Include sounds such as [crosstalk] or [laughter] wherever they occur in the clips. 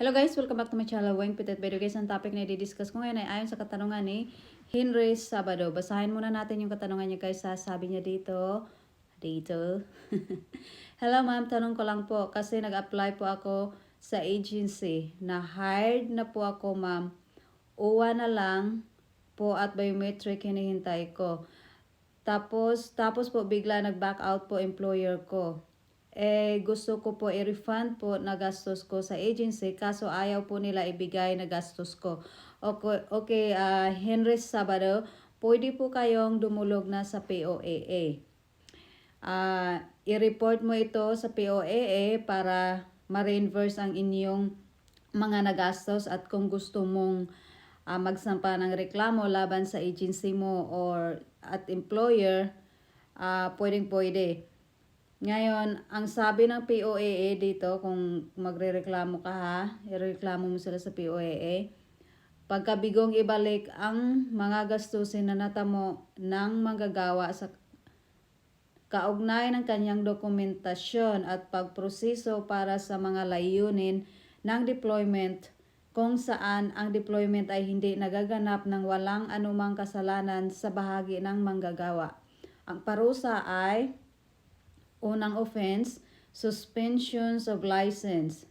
Hello guys, welcome back to my channel, Weng Pitet Video guys. Ang topic na i-discuss ko ngayon ay ayon sa katanungan ni Henry Sabado. Basahin muna natin yung katanungan niya guys. Sabi niya dito, dito. [laughs] Hello ma'am, tanong ko lang po kasi nag-apply po ako sa agency. Na hired na po ako ma'am. Uwa na lang po at biometric hinihintay ko. Tapos, tapos po bigla nag-back out po employer ko. Eh, gusto ko po i-refund po na gastos ko sa agency kaso ayaw po nila ibigay na gastos ko. Okay, okay ah, Henry Sabado, pwede po kayong dumulog na sa POAA. Ah, i-report mo ito sa POAA para ma-reimburse ang inyong mga nagastos at kung gusto mong ah, magsampa ng reklamo laban sa agency mo or at employer, ah pwedeng pwede. Ngayon, ang sabi ng POAA dito, kung magrereklamo ka ha, ireklamo mo sila sa POAA, pagkabigong ibalik ang mga gastusin na natamo ng manggagawa sa kaugnay ng kanyang dokumentasyon at pagproseso para sa mga layunin ng deployment kung saan ang deployment ay hindi nagaganap ng walang anumang kasalanan sa bahagi ng manggagawa. Ang parusa ay Unang offense, suspensions of license.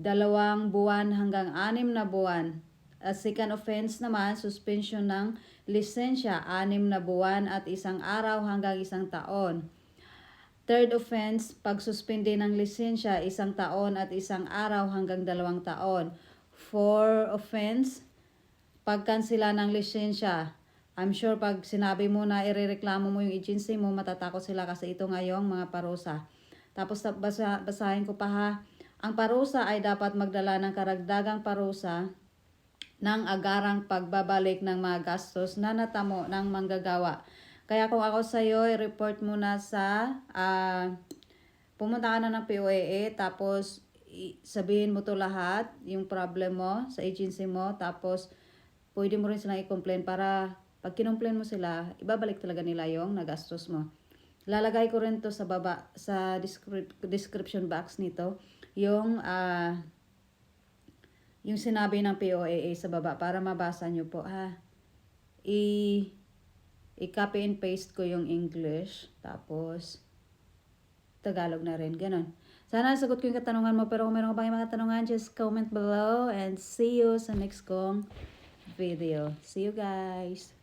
Dalawang buwan hanggang anim na buwan. At second offense naman, suspension ng lisensya, anim na buwan at isang araw hanggang isang taon. Third offense, pagsuspindi ng lisensya, isang taon at isang araw hanggang dalawang taon. Four offense, pagkansila ng lisensya, I'm sure pag sinabi mo na irereklamo mo yung agency mo, matatakot sila kasi ito ngayong mga parusa. Tapos ta- basa, basahin ko pa ha. Ang parusa ay dapat magdala ng karagdagang parusa ng agarang pagbabalik ng mga gastos na natamo ng manggagawa. Kaya kung ako sa iyo, i-report mo na sa ah, pumunta ka na ng POAA tapos i- sabihin mo to lahat, yung problem mo sa agency mo, tapos pwede mo rin silang i-complain para pag kinomplain mo sila, ibabalik talaga nila yung nagastos mo. Lalagay ko rin to sa baba, sa descrip- description box nito, yung ah yung sinabi ng POAA sa baba para mabasa nyo po ha. I i-copy and paste ko yung English tapos Tagalog na rin, ganun. Sana nasagot ko yung katanungan mo pero kung meron ka pang mga katanungan, just comment below and see you sa next kong video. See you guys!